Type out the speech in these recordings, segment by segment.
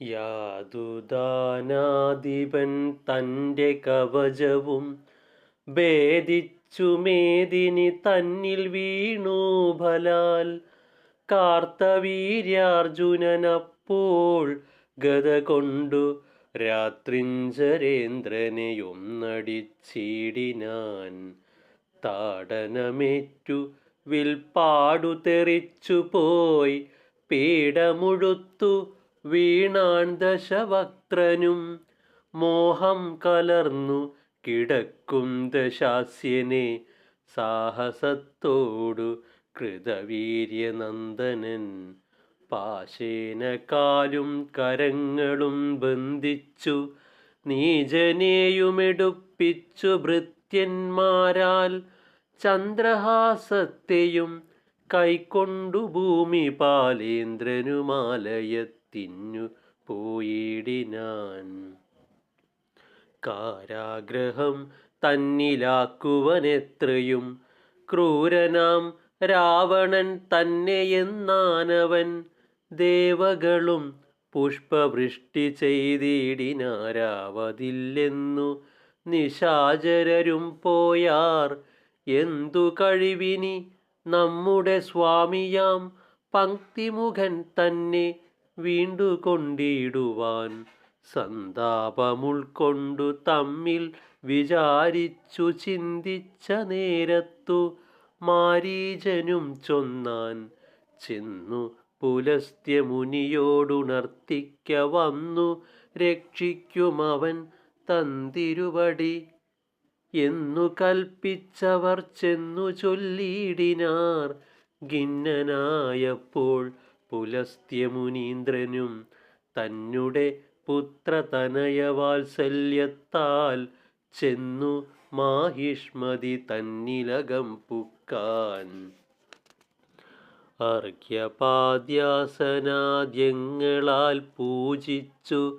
യാതുദാനാധിപൻ തന്റെ കവചവും ഭേദിച്ചു മേദിനി തന്നിൽ വീണു ഫലാൽ കാർത്തവീര്യാർജുനനപ്പോൾ ഗത കൊണ്ടു രാത്രിഞ്ചരേന്ദ്രനെയൊന്നടിച്ചിടിനാൻ. താടനമേറ്റു വിൽപ്പാടു തെറിച്ചു പോയി പീഡമുഴുത്തു വീണാൻ ദശവക്ത്രനും മോഹം കലർന്നു കിടക്കും ദശാസ്യനെ. സാഹസത്തോടു കൃതവീര്യനന്ദനൻ പാശേന കാലും കരങ്ങളും ബന്ധിച്ചു നീജനെയുമെടുപ്പിച്ചു ഭൃത്യന്മാരാൽ ചന്ദ്രഹാസത്തെയും കൈക്കൊണ്ടു ഭൂമി പാലേന്ദ്രനുമാലയത്തിനു പോയിടിനാൻ കാരാഗ്രഹം തന്നിലാക്കുവനെത്രയും ക്രൂരനാം രാവണൻ തന്നെയെന്നാനവൻ ദേവകളും പുഷ്പവൃഷ്ടി ചെയ്തിടിനാരാവതില്ലെന്നു നിശാചരരും പോയാർ. എന്തു കഴിവിനി നമ്മുടെ സ്വാമിയാം? പങ്ക്തിമുഖൻ തന്നെ വീണ്ടുകൊണ്ടിടുവാൻ സന്താപമുൾക്കൊണ്ടു തമ്മിൽ വിചാരിച്ചു ചിന്തിച്ച നേരത്തു മാരീചനും ചൊന്നാൻ ചെന്നു പുലസ്ത്യമുനിയോടുണർത്തിക്ക വന്നു രക്ഷിക്കുമവൻ തന്തിരുവടി. എന്നു കൽപ്പിച്ചവർ ചെന്നു ചൊല്ലിയിടിനാർ. ഖിന്നനായപ്പോൾ പുലസ്ത്യമുനീന്ദ്രനും തന്നെ പുത്രതനയവാത്സല്യത്താൽ ചെന്നു മാഹിഷ്മതി തന്നിലകം പുക്കാൻ. അർഘ്യപാദ്യാസനാദ്യങ്ങളാൽ പൂജിച്ചു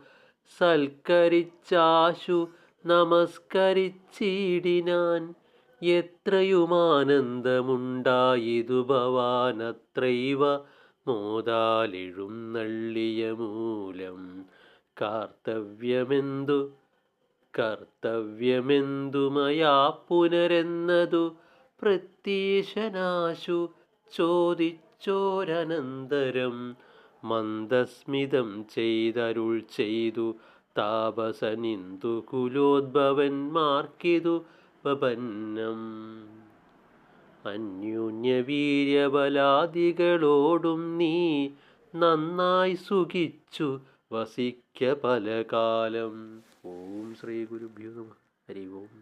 സൽക്കരിച്ചാശു നമസ്കരിച്ചിടിനാൻ. എത്രയുമാനന്ദമുണ്ടായിതു ഭവാനത്രൈവ മോതാലെഴുന്നള്ളിയ മൂലം. കാർത്തവ്യമെന്തു? കർത്തവ്യമെന്തു മയാ പുനരെന്നതു? പ്രത്യീശനാശു ചോദിച്ചോരനന്തരം. മന്ദസ്മിതം ചെയ്തരുൾ ചെയ്തു. താപസനിന്ദു കുലോദ്ഭവന്മാർക്കിതു പപന്നം. അന്യോന്യവീര്യബലാദികളോടും നീ നന്നായി സുഖിച്ചു വസിക്ക പലകാലം. ഓം ശ്രീ ഗുരുഭ്യോ നമ. ഹരി ഓം.